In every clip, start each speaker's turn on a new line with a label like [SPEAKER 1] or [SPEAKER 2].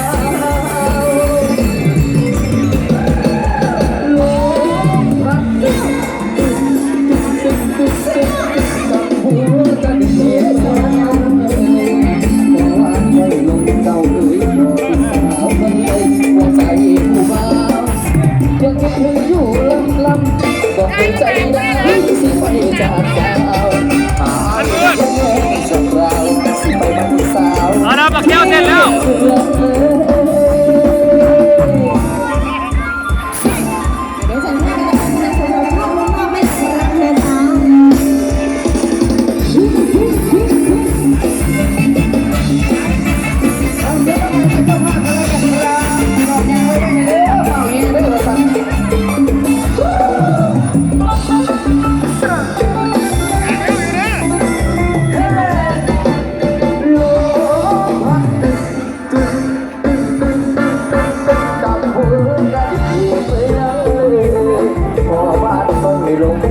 [SPEAKER 1] ย ลำลำบอกให้ใจได้สิไปจากดาวหาเรื่องสักเราสิไปบ้านสาว
[SPEAKER 2] เอาละปักแก้วเสร็จแล้ว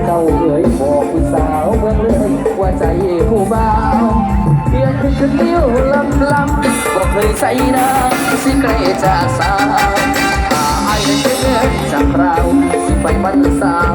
[SPEAKER 3] เจ้า
[SPEAKER 1] เอ๋ยบอกผู้สาวเมืองเลยว่าใจผู้บ่าวเพียงขึ้นขึ้นเลี้ยวลำลำบอกเลยใส่น้ำสิเกรจากสาวหาไอ้เชื่อจากเราสิไปมันสาว